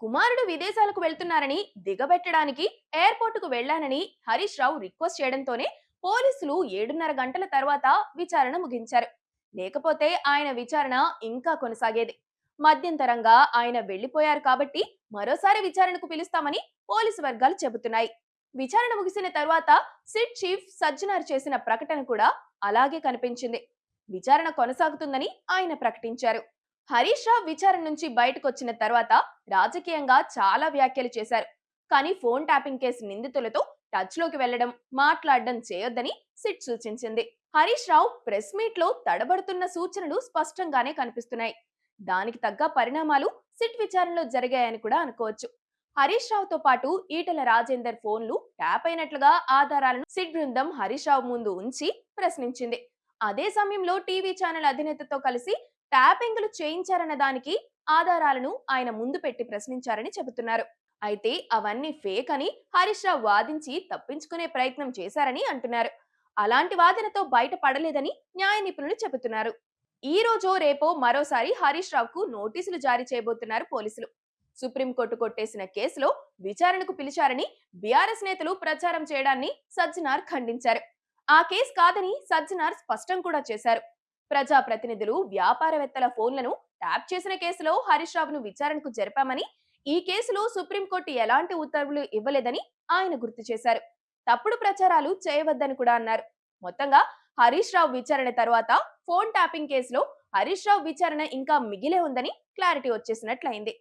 కుమారుడు విదేశాలకు వెళ్తున్నారని దిగబెట్టడానికి ఎయిర్పోర్టుకు వెళ్ళానని హరీష్ రావు రిక్వెస్ట్ చేయడంతోనే పోలీసులు ఏడున్నర గంటల తర్వాత విచారణ ముగించారు. లేకపోతే ఆయన విచారణ ఇంకా కొనసాగేది. మధ్యంతరంగా ఆయన వెళ్ళిపోయారు కాబట్టి మరోసారి విచారణకు పిలుస్తామని పోలీసు వర్గాలు చెబుతున్నాయి. విచారణ ముగిసిన తర్వాత సిట్ చీఫ్ సజ్జనార్ చేసిన ప్రకటన కూడా అలాగే కనిపించింది. విచారణ కొనసాగుతుందని ఆయన ప్రకటించారు. హరీష్ రావు విచారణ నుంచి బయటకు వచ్చిన తర్వాత రాజకీయంగా చాలా వ్యాఖ్యలు చేశారు. కానీ ఫోన్ ట్యాపింగ్ కేసు నిందితులతో టచ్లోకి వెళ్ళడం మాట్లాడడం చేయొద్దని సిట్ సూచించింది. హరీష్ రావు ప్రెస్ మీట్లో తడబడుతున్న సూచనలు స్పష్టంగానే కనిపిస్తున్నాయి. దానికి తగ్గ పరిణామాలు సిట్ విచారణలో జరిగాయని కూడా అనుకోవచ్చు. హరీష్ రావుతో పాటు ఈటల రాజేందర్ ఫోన్లు ట్యాప్ అయినట్లుగా ఆధారాలను సిట్ బృందం హరీష్ రావు ముందు ఉంచి ప్రశ్నించింది. అదే సమయంలో టీవీ ఛానల్ అధినేతతో కలిసి ట్యాపింగ్లు చేయించారన్న దానికి ఆధారాలను ఆయన ముందు పెట్టి ప్రశ్నించారని చెబుతున్నారు. అయితే అవన్నీ ఫేక్ అని హరీష్ రావు వాదించి తప్పించుకునే ప్రయత్నం చేశారని అంటున్నారు. అలాంటి వాదనతో బయటపడలేదని న్యాయ నిపుణులు చెబుతున్నారు. ఈ రోజు రేపో మరోసారి హరీష్ రావుకు నోటీసులు జారీ చేయబోతున్నారు పోలీసులు. సుప్రీంకోర్టు కొట్టేసిన కేసులో విచారణకు పిలిచారని బీఆర్ఎస్ నేతలు ప్రచారం చేయడాన్ని సజ్జనార్ ఖండించారు. ఆ కేసు కాదని సజ్జనార్ స్పష్టం కూడా చేశారు. ప్రజా ప్రతినిధులు వ్యాపారవేత్తల ఫోన్లను ట్యాప్ చేసిన కేసులో హరీష్ రావును విచారణకు జరిపామని ఈ కేసులో సుప్రీంకోర్టు ఎలాంటి ఉత్తర్వులు ఇవ్వలేదని ఆయన గుర్తు చేశారు. తప్పుడు ప్రచారాలు చేయవద్దని కూడా అన్నారు. మొత్తంగా హరీష్ రావు విచారణ తర్వాత ఫోన్ ట్యాపింగ్ కేసులో హరీష్ రావు విచారణ ఇంకా మిగిలే ఉందని క్లారిటీ వచ్చేసినట్లయింది.